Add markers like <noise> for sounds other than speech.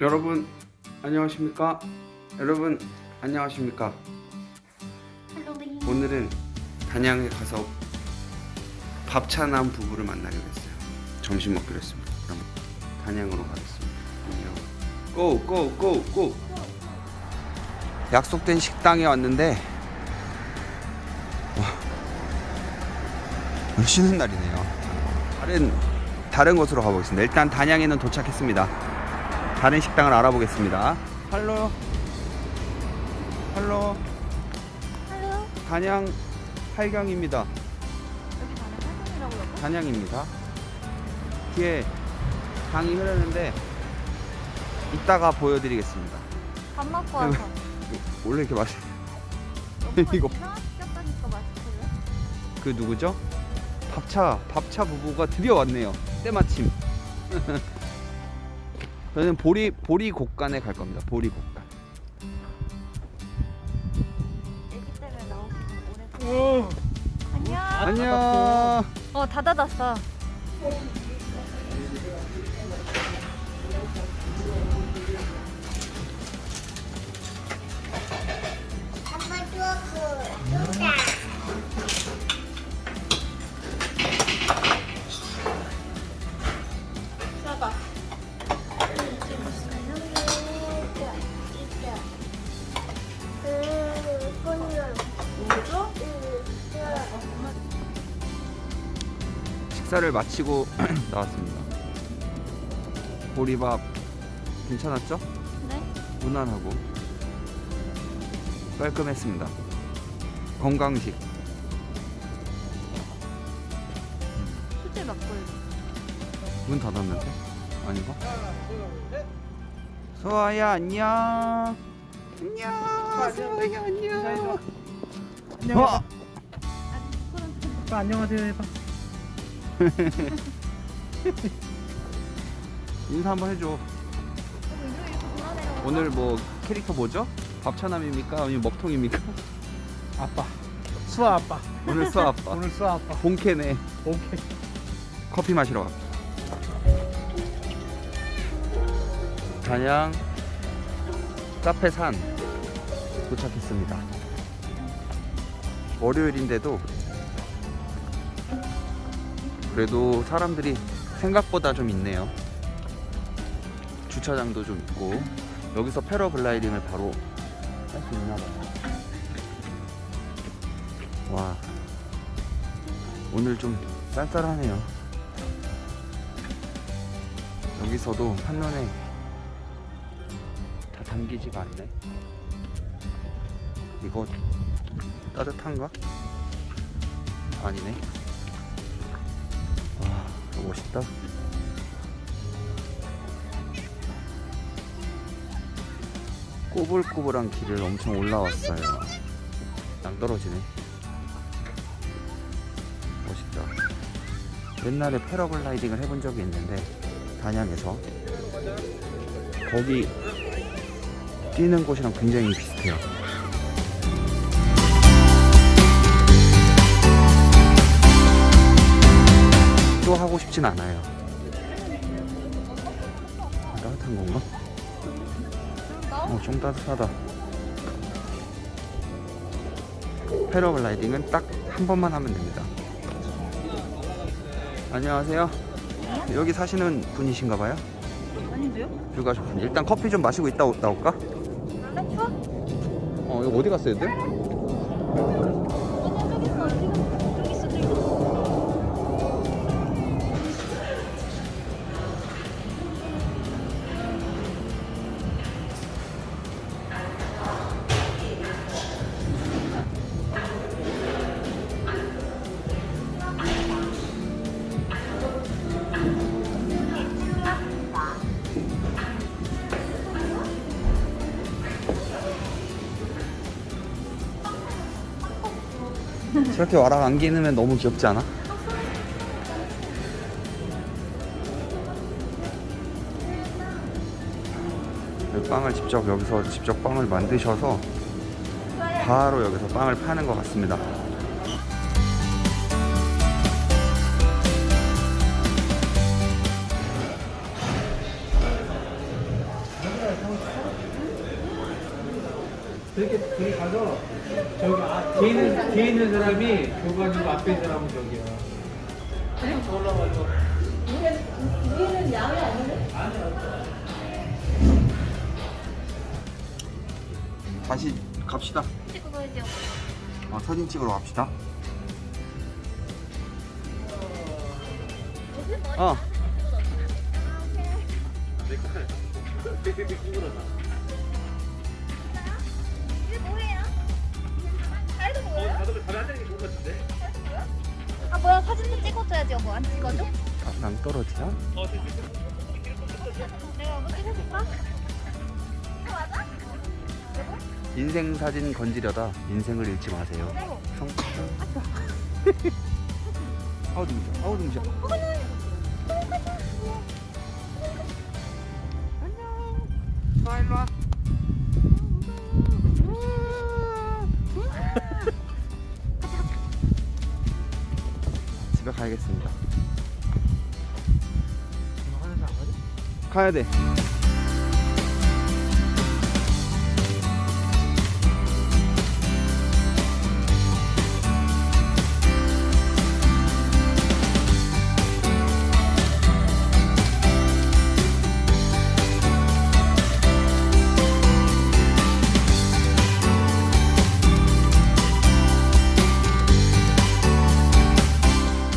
여러분 안녕하십니까? 여러분 안녕하십니까? 할로윈 오늘은 단양에 가서 밥차남 부부를 만나기로 했어요. 점심 먹기로 했습니다. 그럼 단양으로 가겠습니다. 안녕. 고! 고! 고! 고! 약속된 식당에 왔는데 와, 오늘 쉬는 날이네요. 다른 다른 곳으로 가보겠습니다. 일단 단양에는 도착했습니다. 다른 식당을 알아보겠습니다. 할로. 할로. 할로 단양 팔경입니다. 여기 활동이라고 여보? 단양입니다. 뒤에 강이 흐르는데 이따가 보여드리겠습니다. 밥 먹고 와서 <laughs> 원래 이렇게 맛이 <laughs> 이거. 그 누구죠? 밥차 밥차 부부가 드디어 왔네요. 때마침. <laughs> 저는 보리 보리 곡간에 갈 겁니다. 보리 곡간. 애기 때문에 나오기 오래 안녕 안녕. 어 다 닫았어 식사를 마치고 <clears throat> 나왔습니다. 보리밥 괜찮았죠? 네? 무난하고 깔끔했습니다. 건강식. 수제 막걸리 문 닫았는데? 아닌가? 소아야 안녕. 안녕. 소아야 안녕. 안녕. 어? 아빠 안녕하세요 해봐. <laughs> 인사 한번 해줘. 오늘 뭐 캐릭터 뭐죠? 밥차남입니까? 아니면 먹통입니까? 아빠. 수아 아빠. 오늘 수아 아빠. 오늘 수아 아빠. 본캐네. 오케이. 커피 마시러 가. 단양 카페 산 도착했습니다. 월요일인데도 그래도 사람들이 생각보다 좀 있네요. 주차장도 좀 있고 여기서 패러글라이딩을 바로 할 수 있나 봐요. 와 오늘 좀 쌀쌀하네요. 여기서도 한눈에 다 담기지가 않네. 이거 따뜻한가? 아니네. 멋있다. 꼬불꼬불한 길을 엄청 올라왔어요. 낭 떨어지네. 멋있다. 옛날에 패러글라이딩을 해본 적이 있는데 단양에서 거기 뛰는 곳이랑 굉장히 비슷해요. 또 하고 싶진 않아요. 따뜻한 건가? 어, 좀 따뜻하다. 패러글라이딩은 딱 한 번만 하면 됩니다. 안녕하세요. 여기 사시는 분이신가 봐요? 아닌데요? 휴가 좋군. 일단 커피 좀 마시고 있다 오- 나올까? 추워? 어, 이거 어디 갔어야 돼? 그냥 저기 있어 지금 저렇게 와락 안기면 너무 귀엽지 않아? 빵을 직접 여기서 직접 빵을 만드셔서 바로 여기서 빵을 파는 것 같습니다. 저렇게 둘이 가서 저기 아, 뒤에 있는 뒤에 있는 사람이 교관이고 앞에 있는 사람은 저기야. 저 올라가서. 다시 갑시다. 찍고 가야죠. 어, 사진 찍으러 갑시다. 무슨 머리 어. 이게 <laughs> 잘도 뭐예요? 아 뭐야 사진도 찍어줘야지 여보 안 찍어줘? 낭 떨어지야? 내가 한번 찍어줄까? 이거 맞아? 여보? 인생 사진 건지려다 인생을 잃지 마세요. 여보 성. <laughs> 아우 등지야. 아우 등지야. 안녕 와 일로 와. 가야겠습니다. 가야 돼.